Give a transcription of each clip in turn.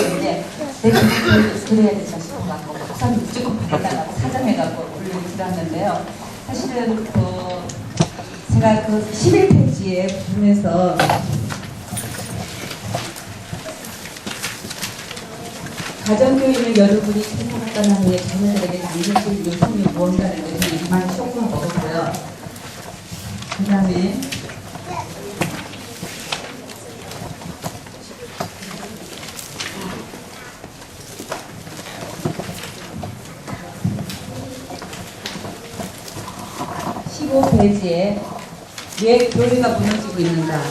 있는데 내가 그- 그래야 되겠다 싶어 갖고 목사님 무조건 받아달라고 사정해갖고 올리고 들었는데요. 사실은 그 제가 그 11페이지에 보면서 가정교육을 여러분이 생각했던 후에 자녀들에게 남겨줄 요즘이 무언가를 내가 많이 쇼크를 먹었고요. 그 다음에 (15페이지에) 왜 교회가 무너지고 있는가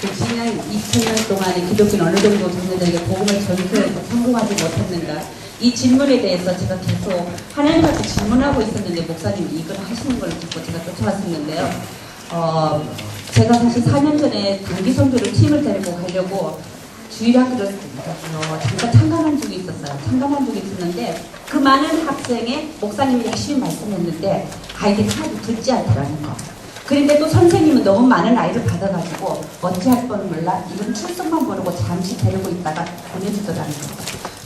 그 지난 2000년 동안에 기독교는 어느 정도 자녀들에게 복음을 전수해서 성공하지 못했는가 이 질문에 대해서 제가 계속 하나님한테 질문하고 있었는데 목사님이 이걸 하시는 걸 듣고 제가 쫓아왔었는데요. 어, 제가 사실 4년 전에 단기 선교를 팀을 데리고 가려고 주일학교를 어, 잠깐 참관한 적이 있었어요. 참관한 적이 있었는데 그 많은 학생의 목사님이 열심히 말씀했는데 아이들이 하나도 듣지 않더라는 거. 그런데 또 선생님은 너무 많은 아이를 받아가지고 어찌할 뻔 몰라 이건 출석만 모르고 잠시 데리고 있다가 보내주더라는 거.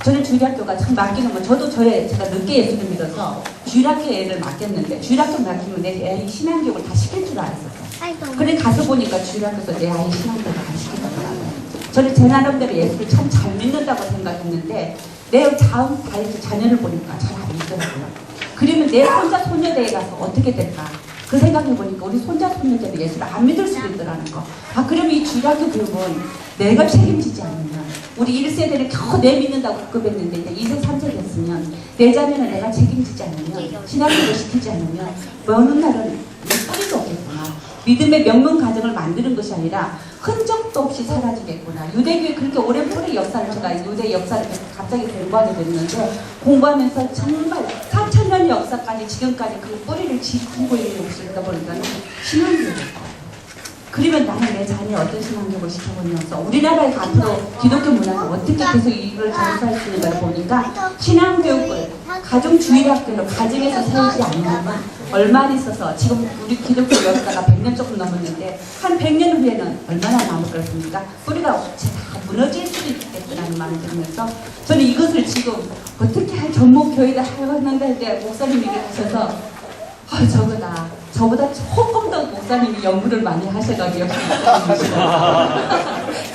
저는 주일학교가 참 맡기는 건 저도 저의 제가 늦게 예수를 믿어서 주일학교 애를 맡겼는데 주일학교 맡기면 내 애의 신앙교육을 다 시킬 줄 알았었어. 그래 가서 보니까 주일학교에서 내 아이 신앙교육을 안 시키더라고요. 저는 제 나름대로 예수를 참 잘 믿는다고 생각했는데 내 다음 다이트 자녀를 보니까 잘 안 믿더라고요. 그러면 내 손자 손녀대에 가서 어떻게 될까? 그 생각해 보니까 우리 손자 손녀들이 예수를 안 믿을 수도 있더라는 거. 아 그러면 이 주일학교 교육은 내가 책임지지 않으면 우리 1세대를 겨우 내 믿는다고 급급했는데 이제 2세 3세 됐으면 내 자녀는 내가 책임지지 않으면 신학교를 시키지 않으면 먼 날은 내 뿌리도 없겠구나. 믿음의 명문 가정을 만드는 것이 아니라 흔적도 없이 사라지겠구나. 유대교회 그렇게 오랜 뿌리 역사를 제가 유대 역사를 갑자기 공부하게 됐는데 공부하면서 정말 4천년 역사까지 지금까지 그 뿌리를 지키고 있는 것이다 보니까 신앙교육. 그러면 나는 내 자녀에 어떤 신앙교육을 시켜보면서 우리나라의 앞으로 기독교 문화가 어떻게 계속 이걸 전수할 수 있는가를 보니까 신앙교육을 가정주일학교로 가정에서 세우지 않으면 얼마 안 있어서 지금 우리 기독교 역사가 100년 조금 넘었는데 한 100년 후에는 얼마나 남을 것입니까? 뿌리가 다 무너질 수도 있겠다는 마음이 들면서 저는 이것을 지금 어떻게 할 전목 교회를 하였는데 목사님이 이러셔서 아 저거다. 저보다 조금 더 목사님이 연구를 많이 하셔가지고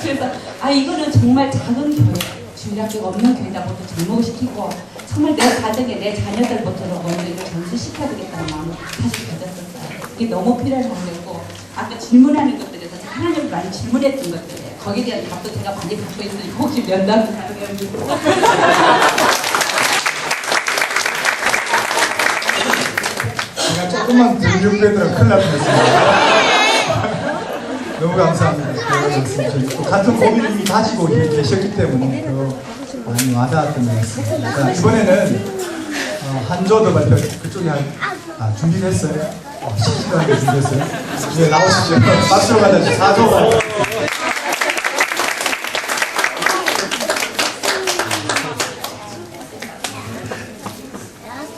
그래서 아 이거는 정말 작은 교회 주일학교가 없는 교회다. 모두 접목시키고 정말 내 가정에 내 자녀들부터 먼저 이걸 전수시켜야 되겠다는 마음을 다시 가졌었어요 이게 너무 필요한 거고 아까 질문하는 것들에서 제가 하나님을 많이 질문했던 것들이에요 거기에 대한 답도 제가 많이 갖고 있으니까 혹시 면담을 가능합니다 제가 조금만 근육되더라 큰일 날 뻔했습니다. 너무 감사합니다. 같은 가지고 이렇게 계셨기 때문에 더 많이 와닿았던 것 같습니다. 자, 이번에는 어, 한조더 발표 그쪽에 한, 아, 준비됐어요? 어, 실시간에 준비됐어요? 네, 나오시죠. 박수로 가자죠. 4조.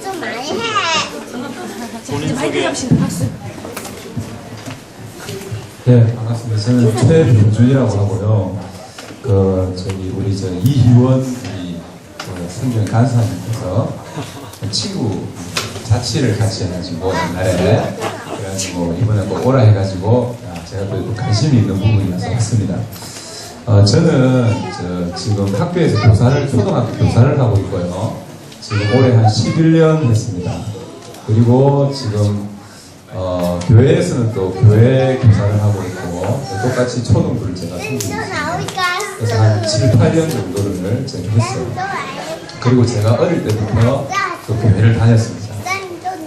좀 많이 해. 네, 반갑습니다. 저는 최병준이라고 하고요. 그 저기 우리 저 이희원 성경 간사님께서 친구 자취를 같이 해가지고 옛날에 그래가지고 이번에 또 오라 해가지고 아, 제가 또 관심이 있는 부분이라서 왔습니다. 어, 저는 저 지금 학교에서 교사를 초등학교 교사를 하고 있고요. 지금 올해 한 11년 했습니다. 그리고 지금 어, 교회에서는 또 교회 교사를 하고 있고 또 똑같이 초등부를 제가 또 섬기고 있습니다. 그래서 한 7, 8년 정도를 제가 했어요. 그리고 제가 어릴 때부터 또 교회를 다녔습니다.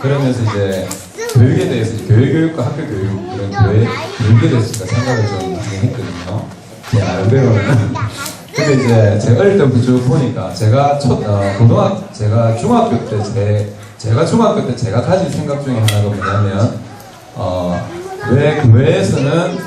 그러면서 이제 교육에 대해서 교회 교육과 학교 교육 이런 교회 교육에 대해서 생각을 좀 많이 했거든요. 제 나름대로는. 근데 이제 제가 어릴 때부터 쭉 보니까 제가 초, 어, 고등학 제가 중학교 때 제, 제가 중학교 때 제가 가진 생각 중에 하나가 뭐냐면 어, 왜 교회에서는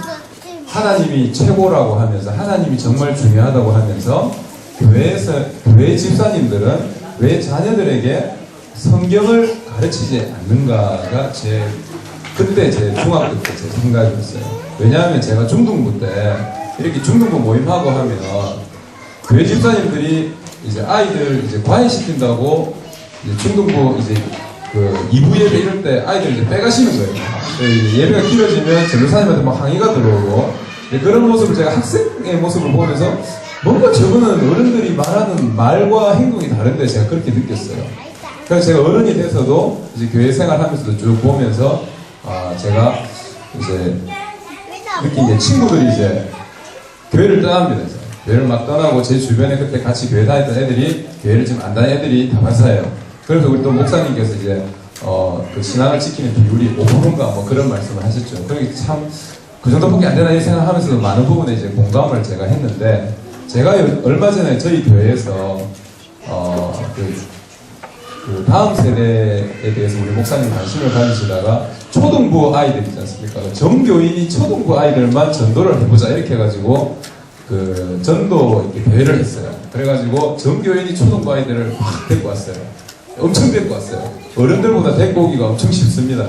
하나님이 최고라고 하면서 하나님이 정말 중요하다고 하면서 교회에서 교회 집사님들은 왜 자녀들에게 성경을 가르치지 않는가가 제 그때 제 중학교 때 제 생각이었어요. 왜냐하면 제가 중등부 때 이렇게 중등부 모임하고 하면 교회 집사님들이 이제 아이들 이제 과외시킨다고 이제 중등부 이제 그 2부 예배 이럴 때 아이들 이제 빼가시는 거예요. 네, 예배가 길어지면 전도사님한테 막 항의가 들어오고 네, 그런 모습을 제가 학생의 모습을 보면서 뭔가 저거는 어른들이 말하는 말과 행동이 다른데 제가 그렇게 느꼈어요. 그래서 제가 어른이 돼서도 이제 교회 생활하면서도 쭉 보면서 아 제가 이제 느낀 게 친구들이 이제 교회를 떠납니다. 이제. 교회를 막 떠나고 제 주변에 그때 같이 교회 다녔던 애들이 교회를 지금 안 다니는 애들이 다 반사예요. 그래서 우리 또 목사님께서 이제 어, 그 신앙을 지키는 비율이 5%인가 뭐 그런 말씀을 하셨죠. 그러니 참그 정도밖에 안 되나 이 생각하면서도 많은 부분에 이제 공감을 제가 했는데 제가 요- 얼마 전에 저희 교회에서 어, 그, 그 다음 세대에 대해서 우리 목사님 관심을 가지시다가 초등부 아이들 있지 않습니까? 정교인이 초등부 아이들만 전도를 해보자 이렇게 해가지고 그 전도 이렇게 대회를 했어요. 그래가지고 정교인이 초등부 아이들을 확 데리고 왔어요. 엄청 데리고 왔어요. 어른들보다 데리고 오기가 엄청 쉽습니다.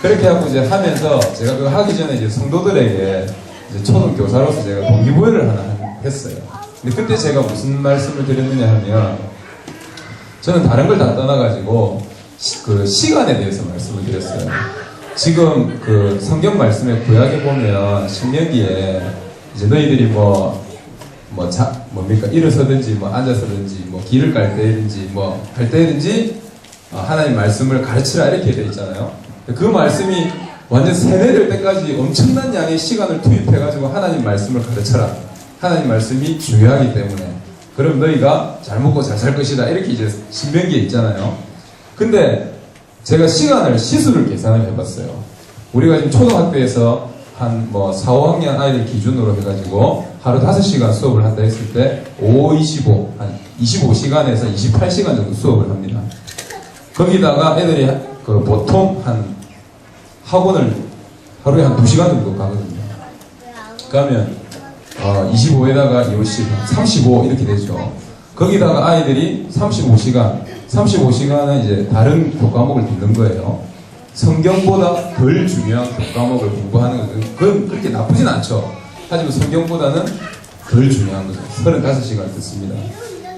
그렇게 하고 이제 하면서 제가 그거 하기 전에 이제 성도들에게 이제 초등 교사로서 제가 동기부여를 하나 했어요. 근데 그때 제가 무슨 말씀을 드렸느냐 하면 저는 다른 걸 다 떠나가지고 시, 그 시간에 대해서 말씀을 드렸어요. 지금 그 성경 말씀에 구약에 보면 신명기에 이제 너희들이 뭐, 뭐, 자, 뭡니까? 일어서든지, 뭐, 앉아서든지, 뭐, 길을 갈 때든지, 뭐, 할 때든지, 어, 하나님 말씀을 가르치라, 이렇게 되어 있잖아요. 그 말씀이 완전 세뇌될 때까지 엄청난 양의 시간을 투입해가지고 하나님 말씀을 가르쳐라. 하나님 말씀이 중요하기 때문에. 그럼 너희가 잘 먹고 잘 살 것이다. 이렇게 이제 신명기에 있잖아요. 근데 제가 시간을 시수를 계산을 해봤어요. 우리가 지금 초등학교에서 한 뭐 4, 5학년 아이들 기준으로 해가지고 하루 5시간 수업을 한다 했을 때 5, 25, 한 25시간에서 28시간 정도 수업을 합니다. 거기다가 애들이 그 보통 한 학원을 하루에 한 2시간 정도 가거든요. 그러면 어, 25에다가 50, 35 이렇게 되죠. 거기다가 아이들이 35시간, 35시간은 이제 다른 교과목을 듣는 거예요. 성경보다 덜 중요한 교과목을 공부하는 거죠. 그건 그렇게 나쁘진 않죠. 하지만 성경보다는 덜 중요한 거죠. 35시간 듣습니다.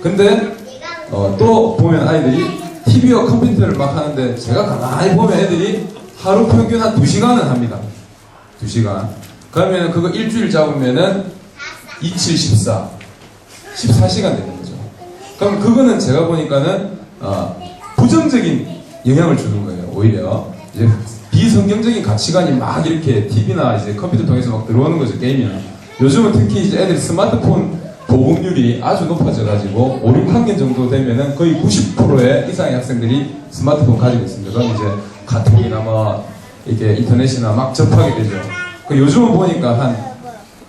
근데 어, 또 보면 아이들이 TV와 컴퓨터를 막 하는데 제가 가만히 보면 애들이 하루 평균 한 2시간은 합니다. 2시간. 그러면 그거 일주일 잡으면은 27, 14. 14시간 되는 거죠. 그럼 그거는 제가 보니까는 어, 부정적인 영향을 주는 거예요. 오히려 이제 비성경적인 가치관이 막 이렇게 TV나 이제 컴퓨터 통해서 막 들어오는 거죠. 게임이나. 요즘은 특히 이제 애들이 스마트폰 보급률이 아주 높아져가지고 5, 6학년 정도 되면은 거의 90%의 이상의 학생들이 스마트폰 가지고 있습니다. 그럼 이제 카톡이나 뭐 이렇게 인터넷이나 막 접하게 되죠. 그 요즘은 보니까 한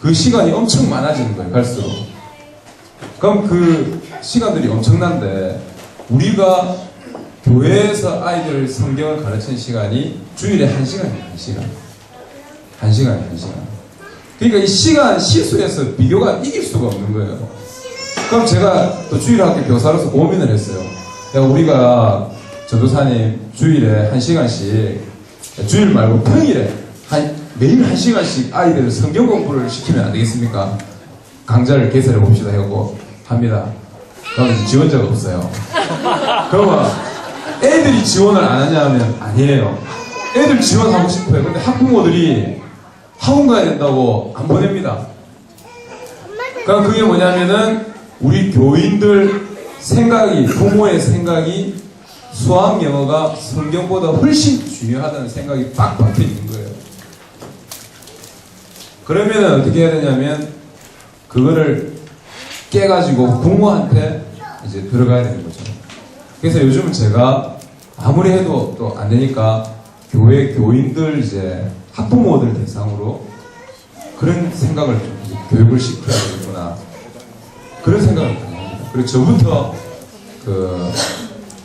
그 시간이 엄청 많아지는 거예요, 갈수록. 그럼 그 시간들이 엄청난데, 우리가 교회에서 아이들 성경을 가르치는 시간이 주일에 한 시간이에요, 한 시간. 한 시간이에요, 한 시간. 그러니까 이 시간 시수에서 비교가 이길 수가 없는 거예요. 그럼 제가 또 주일 학교 교사로서 고민을 했어요. 야, 우리가 전도사님 주일에 한 시간씩, 주일 말고 평일에 한, 매일 한 시간씩 아이들 성경 공부를 시키면 안 되겠습니까? 강좌를 개설해 봅시다 하고 합니다. 이제 지원자가 없어요. 그러면 애들이 지원을 안 하냐 하면 아니에요. 애들 지원하고 싶어요. 근데 학부모들이 학원 가야 된다고 안 보냅니다. 그러니까 그게 뭐냐면은 우리 교인들 생각이 부모의 생각이 수학 영어가 성경보다 훨씬 중요하다는 생각이 빡 박혀 있는 거예요. 그러면 어떻게 해야 되냐면 그거를 깨가지고 부모한테 이제 들어가야 되는 거죠. 그래서 요즘은 제가 아무리 해도 또 안 되니까 교회 교인들 이제 학부모들 대상으로 그런 생각을 교육을 시켜야 되겠구나. 그런 생각을 많이 합니다. 그리고 저부터 그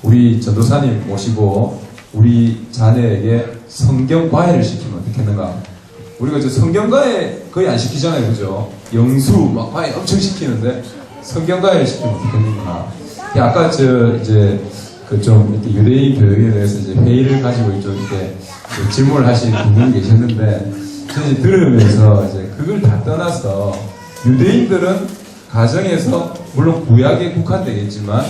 우리 전도사님 모시고 우리 자녀에게 성경 과외를 시키면 어떻겠는가? 우리가 이제 성경 과외 거의 안 시키잖아요, 그죠? 영수 막 과외 엄청 시키는데 성경 과외를 시키면 어떻겠는가? 아까 저 이제 그 좀 유대인 교육에 대해서 이제 회의를 가지고 좀 이렇게 그 질문을 하신 분이 계셨는데 이제 들으면서 이제 그걸 다 떠나서 유대인들은 가정에서 물론 구약에 국한되겠지만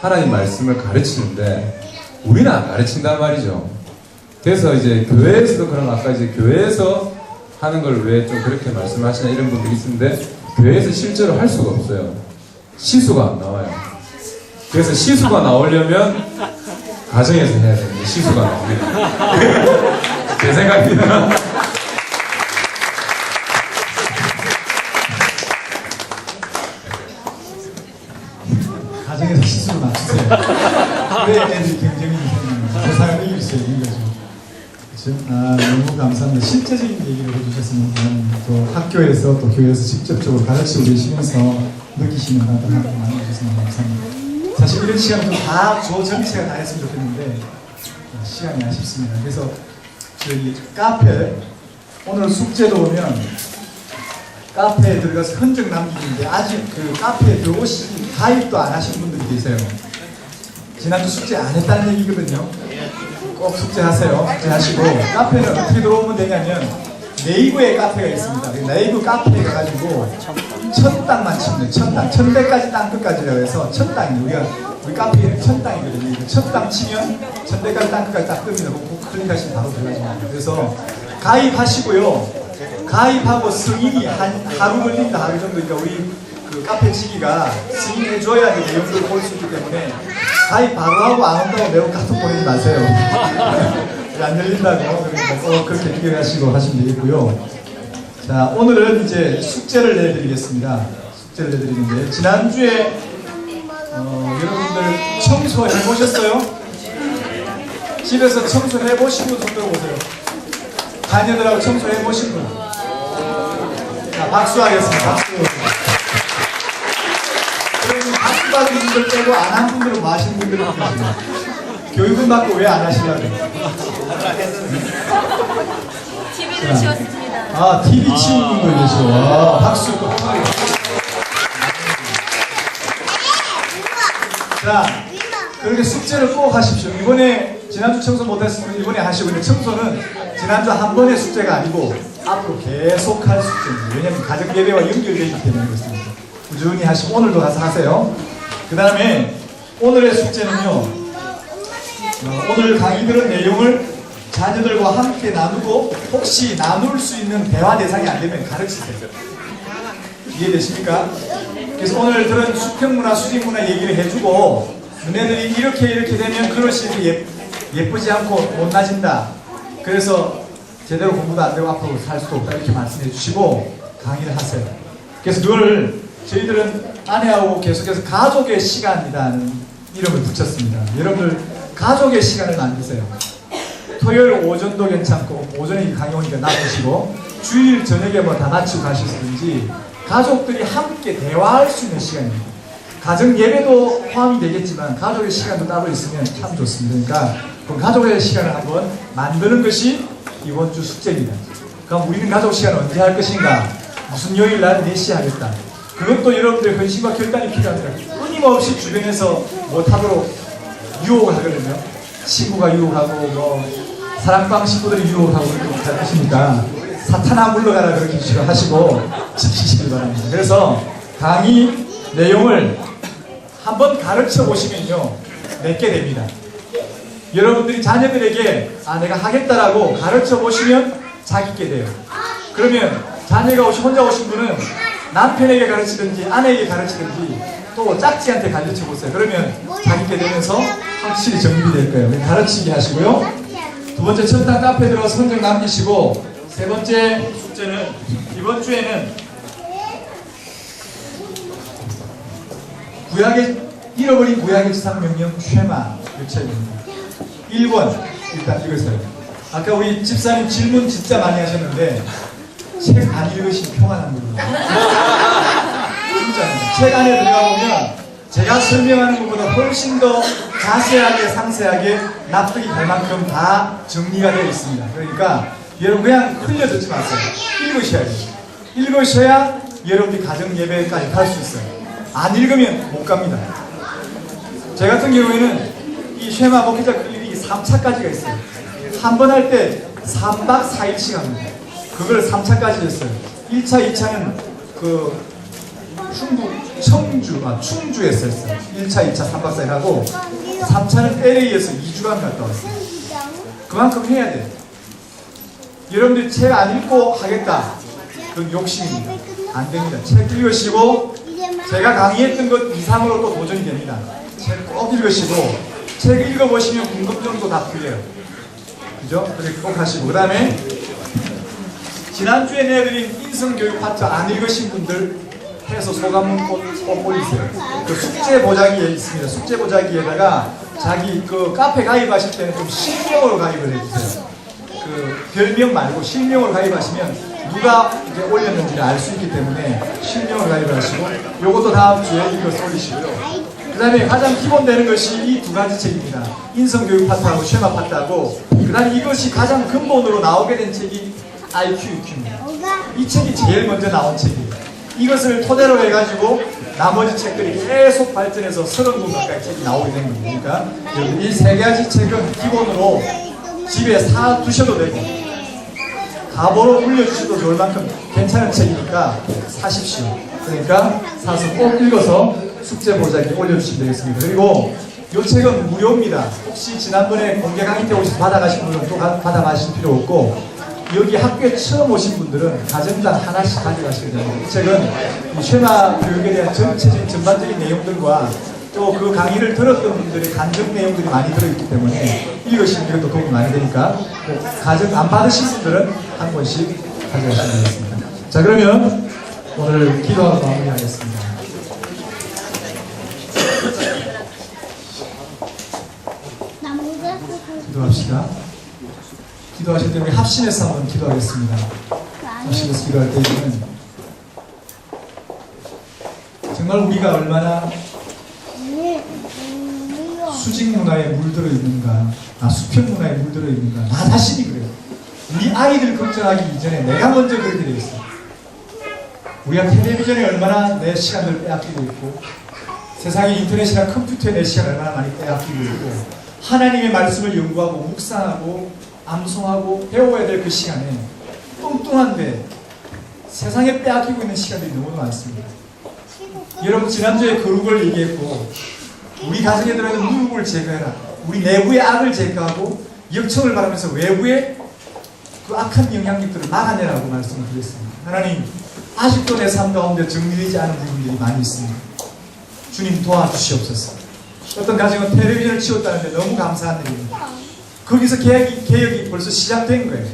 하나님 말씀을 가르치는데 우리는 안 가르친단 말이죠. 그래서 이제 교회에서도 그런 아까 이제 교회에서 하는 걸 왜 좀 그렇게 말씀하시나 이런 분들이 있는데 교회에서 실제로 할 수가 없어요. 시수가 안 나와요. 그래서 시수가 나오려면 가정에서 해야 되는데 시수가 나옵니다. 제 생각입니다. 가정에서 시술을 맞추세요. 왜 애들이 경쟁이 생기는지 세상을 이길 수 있는 거죠. 그렇죠? 아, 너무 감사합니다. 실제적인 얘기를 해주셨으면 또 학교에서 또 교회에서 직접적으로 가르치고 계시면서 느끼시는 어떤 학교 많이 해주셔서 감사합니다. 사실 이런 시간 좀다조 전체가 다 했으면 좋겠는데 아, 시간이 아쉽습니다. 그래서 저희 카페 오늘 숙제도 오면 카페에 들어가서 흔적 남기는데 아직 그 카페에 들어오시 가입도 안 하신 분들이 계세요. 지난주 숙제 안 했다는 얘기거든요. 꼭 숙제하세요. 숙제하시고 카페는 어떻게 들어오면 되냐면 네이버에 카페가 있습니다. 그 네이버 카페에 가가지고 첫 땅만 치면. 첫 땅. 천대까지 땅 끝까지라고 해서 첫 땅이 우리가 우리 카페에는 첫 땅이거든요. 첫땅 치면 천대까지 땅 끝까지 딱 뜹니다. 클릭하시면 바로 들어가십니다. 그래서 가입하시고요. 가입하고 승인이 한 하루 걸린다 하루 정도 그러니까 우리 그 카페 치기가 승인해줘야 이 내용들을 볼 수 있기 때문에 가입 바로 하고 안 온다고 매우 카톡 보내지 마세요. 안 열린다고 그러니까 꼭 그렇게 기억하시고 하시면 되겠고요. 자 오늘은 이제 숙제를 내드리겠습니다. 숙제를 내드리는데 지난주에 어, 여러분들 청소 해 보셨어요? 집에서 청소해 보신 분 손 들어 보세요. 자녀들하고 청소해 보신 분. 자, 박수 하겠습니다. 박수. 받은 분들 빼고 안 한 분들은 뭐 하시는 분들이 계시나요? 교육은 받고 왜 안 하시려고? TV를 치웠습니다. 아, TV 치운 분들 계시고. 와, 박수. 자, 그렇게 숙제를 꼭 하십시오. 이번에 지난주 청소 못했으면 이번에 하시고 근데 청소는 지난주 한 번의 숙제가 아니고 앞으로 계속 할 숙제입니다. 왜냐하면 가정 예배와 연결되기 때문에 그렇습니다. 꾸준히 하시고 오늘도 가서 하세요. 그 다음에 오늘의 숙제는요. 어, 오늘 강의 들은 내용을 자녀들과 함께 나누고 혹시 나눌 수 있는 대화 대상이 안 되면 가르치세요. 이해되십니까? 그래서 오늘 들은 수평문화, 수직문화 얘기를 해주고 너네들이 이렇게 이렇게 되면 그럴수록 예, 예쁘지 않고 못나진다. 그래서 제대로 공부도 안 되고 앞으로 살 수도 없다 이렇게 말씀해 주시고 강의를 하세요. 그래서 그걸 저희들은 아내하고 계속해서 가족의 시간이라는 이름을 붙였습니다. 여러분들 가족의 시간을 만드세요. 토요일 오전도 괜찮고 오전에 강의 오니까 나오시고 주일 저녁에 뭐 다 마치고 가시든지 가족들이 함께 대화할 수 있는 시간입니다. 가정 예배도 포함이 되겠지만 가족의 시간도 따로 있으면 참 좋습니다. 그러니까 그 가족의 시간을 한번 만드는 것이 이번 주 숙제입니다. 그럼 우리는 가족 시간 언제 할 것인가? 무슨 요일 날 4시에 하겠다. 그것도 여러분들의 헌신과 결단이 필요합니다. 끊임없이 주변에서 못하도록 유혹을 하거든요. 친구가 유혹하고 뭐 사랑방 식구들이 유혹하고 그렇게 할 것이니까 사탄아 물러가라 그렇게 하시고 지키시길 바랍니다. 그래서 강의 내용을 한번 가르쳐 보시면요 맺게 됩니다. 여러분들이 자녀들에게 아 내가 하겠다라고 가르쳐 보시면 자기게 돼요. 그러면 자녀가 오시 혼자 오신 분은 남편에게 가르치든지 아내에게 가르치든지 또 짝지한테 가르쳐 보세요. 그러면 자기게 되면서 확실히 정립이 될 거예요. 가르치게 하시고요. 두 번째 첫단 카페 들어가서 성적 남기시고 세 번째 숙제는 이번 주에는 구약의 잃어버린 구약의 지상 명령 쉐마 교체입니다. 1번 일단 읽으세요. 아까 우리 집사님 질문 진짜 많이 하셨는데 책안 평안한 분이에요. 진짜입니다. 책 안에 들어가 보면 제가 설명하는 것보다 훨씬 더 자세하게 상세하게 납득이 갈 만큼 다 정리가 되어 있습니다. 그러니까 여러분 그냥 흘려 듣지 마세요. 읽으셔야 돼요. 읽으셔야 여러분이 가정 예배까지 갈 수 있어요. 안 읽으면 못 갑니다. 제 같은 경우에는 이 쉐마 목회자 클리닉이 3차까지가 있어요. 한 번 할 때 3박 4일씩 합니다. 그걸 3차까지 했어요. 1차, 2차는 그 충북 청주, 아, 충주에서 했어요. 1차, 2차, 3박 4일 하고 3차는 LA에서 2주간 갔다 왔어요. 그만큼 해야 돼요. 여러분들이 책 안 읽고 하겠다. 그건 욕심입니다. 안 됩니다. 책 읽으시고 제가 강의했던 것 이상으로 또 도전이 됩니다. 책 꼭 읽으시고 책 읽어보시면 궁금증도 다 풀려요. 그죠? 그렇게 꼭 하시고 그 다음에 지난주에 내드린 인성교육 파트 안 읽으신 분들 해서 소감문 꼭, 꼭 올리세요. 그 숙제 보자기에 있습니다. 숙제 보자기에다가 자기 그 카페 가입하실 때는 좀 실명으로 가입을 해주세요. 그 별명 말고 실명으로 가입하시면 누가 이제 올렸는지를 알 수 있기 때문에 실명으로 가입을 하시고 요것도 다음 주에 이거 올리시고요. 그 다음에 가장 기본 되는 것이 이 두 가지 책입니다. 인성교육 파트하고 쉐마 파트하고 그 다음에 이것이 가장 근본으로 나오게 된 책이 IQ, EQ입니다. 이 책이 제일 먼저 나온 책이에요. 이것을 토대로 해가지고 나머지 책들이 계속 발전해서 30권 가까이 책이 나오게 된 겁니다. 그러니까 이 세 가지 책은 기본으로 집에 사 두셔도 되고 가보로 물려주셔도 좋을 만큼 괜찮은 책이니까 사십시오. 그러니까 사서 꼭 읽어서 숙제 보자기에 올려주시면 되겠습니다. 그리고 이 책은 무료입니다. 혹시 지난번에 공개 강의 때 오셔서 받아가신 분들은 또 가- 받아가실 필요 없고 여기 학교에 처음 오신 분들은 가정당 하나씩 가져가시면 됩니다. 이 책은 이 쉐마 교육에 대한 전체적인 전반적인 내용들과 또 그 강의를 들었던 분들의 간증 내용들이 많이 들어있기 때문에 읽으시면 이것도 도움이 많이 되니까 꼭 가정 안 받으신 분들은 한 권씩 가져가시면 되겠습니다. 자 그러면 오늘 기도하고 마무리하겠습니다. 기도합시다. 기도하실 때 우리 합심해서 한번 기도하겠습니다. 합심해서 기도할 때에는 정말 우리가 얼마나 수직 문화에 물들어 있는가, 아, 수평 문화에 물들어 있는가, 나 자신이 그래요. 우리 아이들 걱정하기 이전에 내가 먼저 그렇게 돼 있어. 우리가 텔레비전에 얼마나 내 시간을 빼앗기고 있고, 세상의 인터넷이나 컴퓨터에 내 시간을 얼마나 많이 빼앗기고 있고, 하나님의 말씀을 연구하고, 묵상하고, 암송하고, 배워야 될 그 시간에 뚱뚱한데 세상에 빼앗기고 있는 시간들이 너무 많습니다. 여러분, 지난주에 거룩을 얘기했고, 우리 가정에 들어있는 무릎을 제거해라. 우리 내부의 악을 제거하고 역청을 바라면서 외부의 그 악한 영향력들을 막아내라고 말씀을 드렸습니다. 하나님, 아직도 내 삶 가운데 정리되지 않은 부분들이 많이 있습니다. 주님 도와주시옵소서. 어떤 가정은 텔레비전을 치웠다는데 너무 감사한 일입니다. 거기서 개혁이, 개혁이 벌써 시작된 거예요.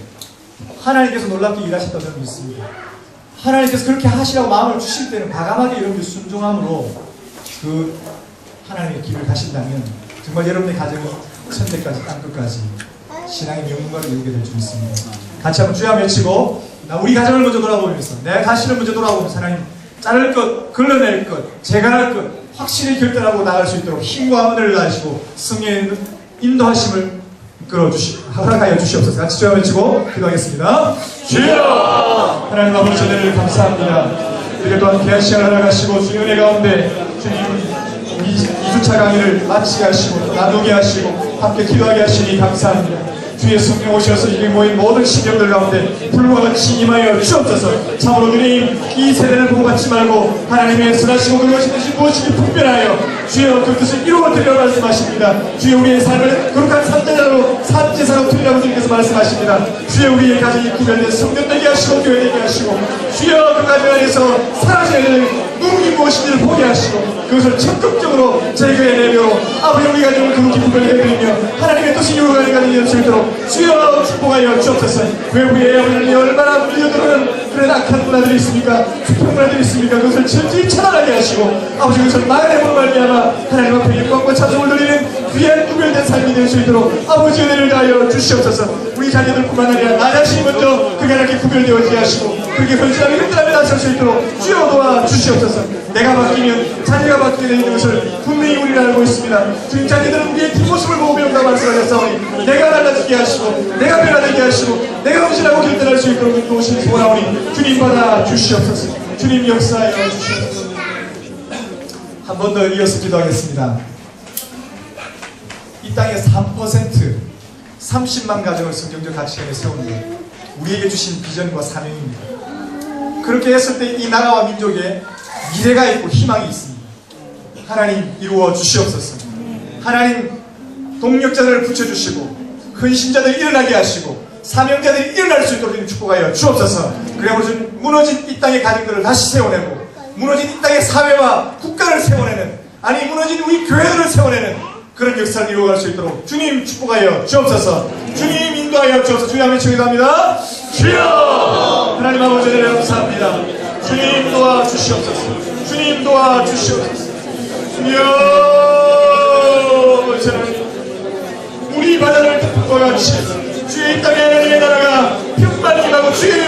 하나님께서 놀랍게 일하셨다고 저는 믿습니다. 하나님께서 그렇게 하시라고 마음을 주실 때는 과감하게 여러분들 순종함으로 그 하나님의 길을 가신다면 정말 여러분의 가정이 천대까지 땅끝까지 신앙의 명문가를 이루게 될 줄 믿습니다. 같이 한번 주여 외치고 나 우리 가정을 먼저 돌아보면서 내 자신을 먼저 돌아보면서 하나님 자를 것, 걸러낼 것, 재간할 것 확실히 결단하고 나갈 수 있도록 힘과 은혜를 다하시고 성령의 인도하심을 이끌어 주시, 허락하여 주시옵소서. 같이 주여 외치고 기도하겠습니다. 주여! 하나님 아버지 은혜를 감사합니다. 우리가 또한 귀한 시간을 허락하시고 주의 은혜 가운데 주님 이, 주차 강의를 마치게 하시고 나누게 하시고 함께 기도하게 하시니 감사합니다. 주의 성령 오셔서 이게 모인 모든 신령들 가운데 불과 같이 임하여 주옵소서. 참으로 주님 이 세대를 보고 받지 말고 하나님의 선하시고 그것이 뜻이 무엇인지 분별하여 주여 그 뜻을 이루어 드리라 말씀하십니다. 주여 우리의 삶을 거룩한 산제자로 산제사로 드리라고 주님께서 말씀하십니다. 주여 우리의 가정이 구별된 성전 되게 하시고 교회 되게 하시고 주여 그 가정 안에서 사라져야 될 누룩이 무엇인지를 보게 하시고 그것을 적극적으로 제거해내며 아버지 우리 가정을 그렇게 구별해드리며 하나님의 뜻이 이루어가는 가정이 될수 있도록 주여 축복하여 주옵소서. 외부에 우리를 얼마나 물려들어오는 그런 악한 문화들이 있습니까? 수평 문화들이 있습니까? 그것을 철저히 차단하게 하시고 아버지 그것을 막아내고 말미암아 하나님 앞에 영광과 찬송을 드리는 귀한 구별된 삶이 될 수 있도록 아버지 은혜를 다하여 주시옵소서. 우리 자녀들뿐만 아니라 나 자신이 먼저 하나님께 구별되어지게 하시고 그게 헌신하며 든든하게 나설 수 있도록 주여 도와 주시옵소서. 내가 바뀌면 자녀가 바뀌게 되는 것을 분명히 우리는 알고 있습니다. 주님 자녀들은 우리의 뒷모습을 보고 배운다 말씀하셨사오니 내가 달라지게 하시고 내가 변화되게 하시고 내가 헌신하고 결단할 수 있도록 인도하시니 소원하오니 주님 받아 주시옵소서 주님 역사하여 주시옵소서 한 번 더 이어서 기도하겠습니다 이 땅의 3% 30만 가정을 성경적 가치관에 세우는 것 우리에게 주신 비전과 사명입니다. 그렇게 했을 때 이 나라와 민족에 미래가 있고 희망이 있습니다. 하나님 이루어 주시옵소서. 하나님 동력자들을 붙여주시고 근신자들이 일어나게 하시고 사명자들이 일어날 수 있도록 축복하여 주옵소서. 그래 무슨 무너진 이 땅의 가정들을 다시 세워내고 무너진 이 땅의 사회와 국가를 세워내는 아니 무너진 우리 교회들을 세워내는 그런 역사를 이루어갈 수 있도록 주님 축복하여 주옵소서. 주님 인도하여 주옵소서. 주님 한번 기도합니다. 주여 하나님 아버지 를 감사합니다. 주님 도와 주시옵소서. 주님 도와 주시옵소서. 주여 저는 우리 바다를 덮고 같이 주의 이 땅에 하나님의 나라가 평만하고 주의 영광을 위하는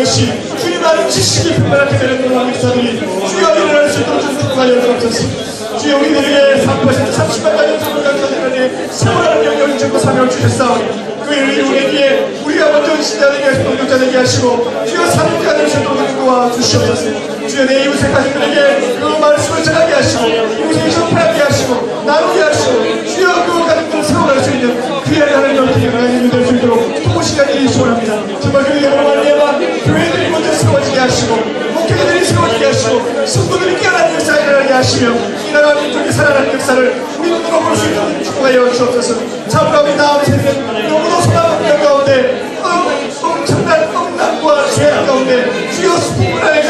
것이 주님 아는 지식이 평만하게 되는 그런 역사들이 주여 일어날 수 있도록 좀 축복하여 주옵소서 주여 우리들에게 3% 30만 가지 선물까지 세월하는 영역을 주고 사명을 주셨사오니 그 일이 우리에게 우리가 먼저 신자되게 하시고 동력자되게 하시고 주여 사명자 되게 하시도록 도와 주시옵소서. 주여 내 이웃의 가족들에게 그 말씀을 전하게 하시고 이웃의 전파하게 하시고 나누게 하시고 주여 그 가족들을 세워갈 수 있는 귀한 하나님의 기회가 하나님이 될수 있도록 통보시간이 소원합니다. 정말 그에게로 말미암아 교회들이 먼저 세워지게 하시고 목회자들이 세워지게 하시고 성도들이 깨어나는 역사를 일어나게 하시며 이 나라 민족이 살아나는 역사를 우리 눈으로 볼 수 있도록 축복하여 주옵소서. 참으로 다음 세대는 너무도 소망 없는 가운데 엄- 엄청난 억남과 죄악 가운데 주여 수분하의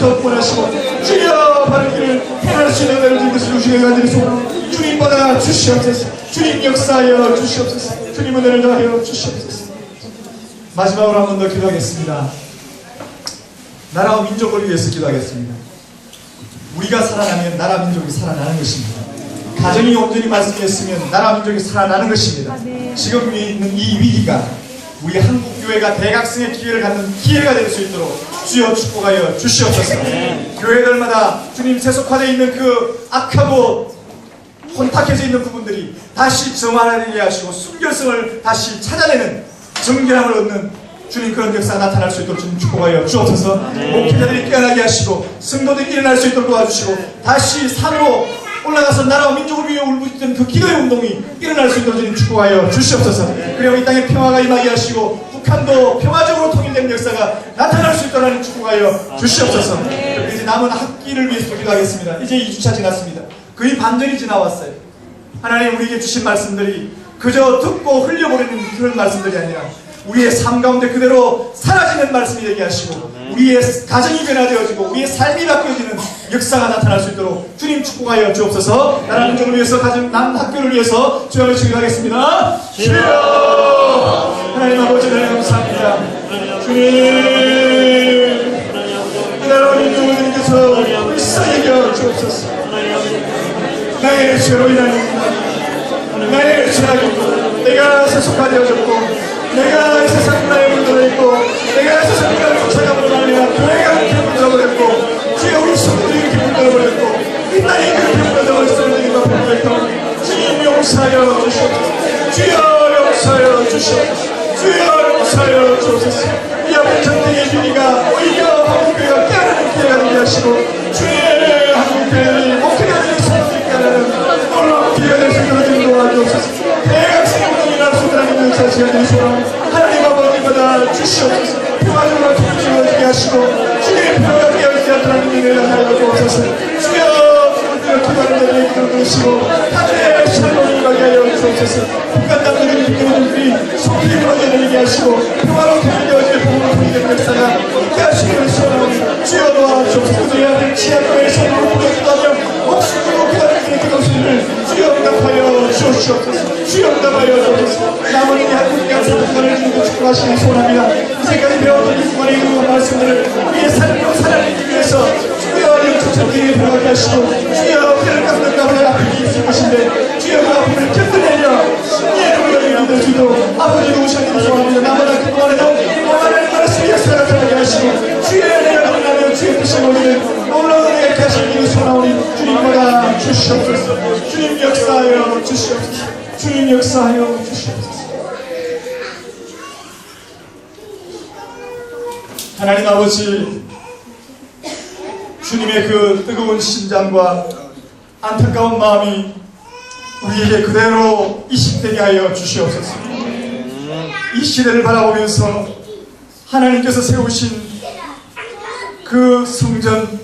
구원하시고 주여 바른 길을 행할 수 있는 은혜를 주신 것을 간절히 소원 주님보다 주시옵소서. 주님 역사하여 주시옵소서. 주님 은혜를 더하여 주시옵소서. 마지막으로 한 번 더 기도하겠습니다. 나라와 민족을 위해서 기도하겠습니다. 우리가 살아나면 나라 민족이 살아나는 것입니다. 가정이 온전히 말씀이었으면 나라 민족이 살아나는 것입니다. 지금 있는 이 위기가 우리 한국 교회가 대각성의 기회를 갖는 기회가 될 수 있도록 주여 축복하여 주시옵소서. 교회들마다 주님 세속화되어 있는 그 악하고 혼탁해져 있는 부분들이 다시 정화되게 하시고 순결성을 다시 찾아내는 정결함을 얻는 주님 그런 역사가 나타날 수 있도록 주님 축복하여 주옵소서. 목회자들이 깨어나게 하시고 성도들이 일어날 수 있도록 도와주시고 다시 산으로 올라가서 나라와 민족을 위해 울부짖던 그 기도의 운동이 일어날 수 있도록 주님 축복하여 주시옵소서. 그리고 이 땅에 평화가 임하게 하시고 북한도 평화적으로 통일되는 역사가 나타날 수 있도록 축복하여 주시옵소서. 이제 남은 학기를 위해서 기도하겠습니다. 이제 2주차 지났습니다. 거의 반절이 지나왔어요. 하나님 우리에게 주신 말씀들이 그저 듣고 흘려보내는 그런 말씀들이 아니라 우리의 삶 가운데 그대로 사라지는 말씀이 되게 하시고 우리의 가정이 변화되어지고 우리의 삶이 바뀌어지는 역사가 나타날 수 있도록 주님 축복하여 주옵소서 나라 민족을 위해서 가정 남 학교를 위해서 주여를 기도하겠습니다 주여 하나님 아버지 하나님 감사합니다 주님 이 나라 민족을 주님께서 불쌍히 여겨 주옵소서 나의 죄로 인하여 나의 죄악이 내가 세속화되어졌고 용서하여 주시옵소서. 주여 용서하여 주시옵소서. 주여 용서하여 주옵소서. 이 아버지 전쟁의 위기가 오히려 한국교회가 깨어나는 기회가 되게 하시고 주의 한국교회들이 목회자들이 성도들이 깨어나는 놀라운 기회가 될 수 있도록 대학생 운동이나 소단하는 역사 시간이 소망 하나님 아버지보다 주시옵소서. 평화적으로 통치를 되게 하시고 주의 평화가 되어있지 않도록 하나님을 하여 주옵소서. 주여 우리를 기도 기도를 들으시고 하늘의 샬롬을 가게 하여 주옵소서 북한 남들의 기도들이 속히 이루어지게 하시고 평화로 통일되어지는 복음으로 통일되는 역사가 있게 하시기를 소원하오니 주여 도와주옵소서 그들의 아들 치아교의 손으로 부르기도하며 목숨 주고 기다리는 기도수를 주여 응답하여 주옵소서 주여 응답하여 주옵소서 남은 이 한국과 사랑을 주고 축복하시는 소원합니다 이 구간의 그 말씀들을 우리의 삶으로 살아내기 위해서 영축적인 변화게 하시고 주여 피를 깎는 가운데 아픔이 있을 것인데 주여 그 아픔을 견뎌내려 예를 믿을 주도 아버지도 오셨는 소원합니다 나보다 그동안에도 하나님 말씀이 역사가 나타나게 하시고 주의 은혜가 드러나며 주의 뜻을 모르는 놀라운 하시는 이 소나오니 주님보다 주시옵소서. 주님 역사하여 주시옵소서. 주님 역사하여 주시옵소서. 하나님 아버지 주님의 그 뜨거운 심장과 안타까운 마음이 우리에게 그대로 이식되게 하여 주시옵소서. 이 시대를 바라보면서 하나님께서 세우신 그 성전,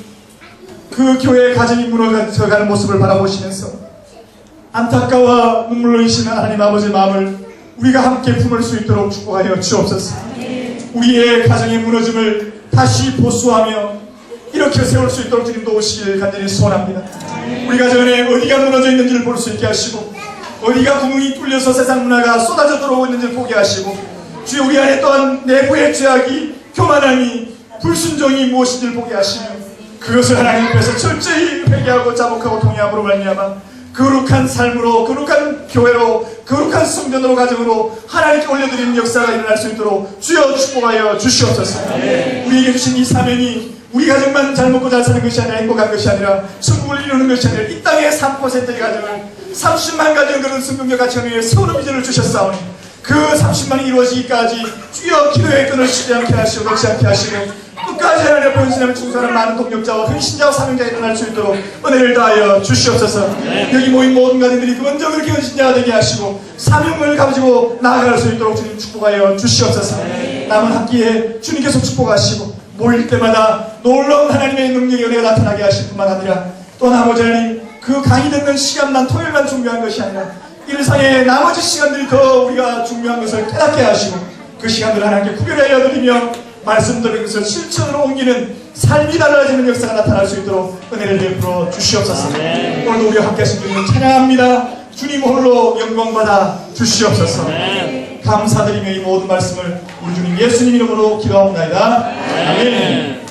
그 교회의 가정이 무너져가는 모습을 바라보시면서 안타까워 눈물로 이시는 하나님 아버지의 마음을 우리가 함께 품을 수 있도록 축복하여 주옵소서. 우리의 가정의 무너짐을 다시 보수하며 이렇게 세울 수 있도록 주님 도우시길 간절히 소원합니다. 우리 가정에 어디가 무너져 있는지를 볼 수 있게 하시고 어디가 구멍이 뚫려서 세상 문화가 쏟아져 들어오고 있는지를 보게 하시고 주여 우리 안에 또한 내부의 죄악이 교만함이 불순종이 무엇인지를 보게 하시며 그것을 하나님 앞에서 철저히 회개하고 자복하고 통회함으로 말미암아 거룩한 삶으로 거룩한 교회로 성전으로 가정으로 하나님께 올려드리는 역사가 일어날 수 있도록 주여 축복하여 주시옵소서. 우리에게 주신 이 사명이 우리 가정만 잘 먹고 잘 사는 것이 아니라 행복한 것이 아니라 천국을 이루는 것이 아니라 이 땅의 3%의 가정을 30만 가정 그런 가치를 위해 세우는 비전을 주셨사오니 그 30만이 이루어지기까지 주여 기도의 끈을 쉬지 않게 하시고 놓지 않게 하시고 끝까지 하나님 앞에 헌신하며 충성하는 많은 동력자와 헌신자와 사명자가 일어날 수 있도록 은혜를 다하여 주시옵소서. 여기 모인 모든 가정들이 먼저 그렇게 헌신자가 되게 하시고 사명을 가지고 나아갈 수 있도록 주님 축복하여 주시옵소서. 남은 학기에 주님께서 축복하시고 모일 때마다 놀라운 하나님의 능력이 은혜가 나타나게 하실 뿐만 아니라 또 나머지 하나님 그 강의 듣는 시간만 토요일만 중요한 것이 아니라 일상의 나머지 시간들이 더 우리가 중요한 것을 깨닫게 하시고 그 시간들을 하나님께 구별하여 드리며 말씀 들은 것을 실천으로 옮기는 삶이 달라지는 역사가 나타날 수 있도록 은혜를 베풀어 주시옵소서. 오늘도 우리와 함께 하신 주님 찬양합니다. 주님 홀로 영광받아 주시옵소서. 감사드리며 이 모든 말씀을 우리 주님 예수님 이름으로 기도합니다. 아멘. 네,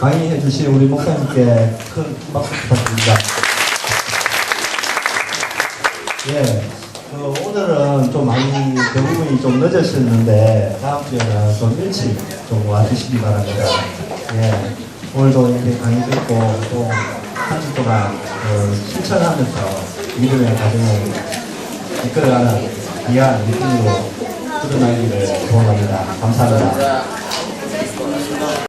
강의해 주신 우리 목사님께 큰 박수 부탁드립니다. 예, 그 오늘은 좀 많이 대부분이 좀 늦으셨는데 다음 주에는 좀 일찍 좀 와주시기 바랍니다. 예, 오늘도 이렇게 강의 듣고 또 한 주 동안 그 실천하면서 믿음의 과정을 이끌어가는 귀한 느낌으로 드러나기를 소원합니다. 감사합니다.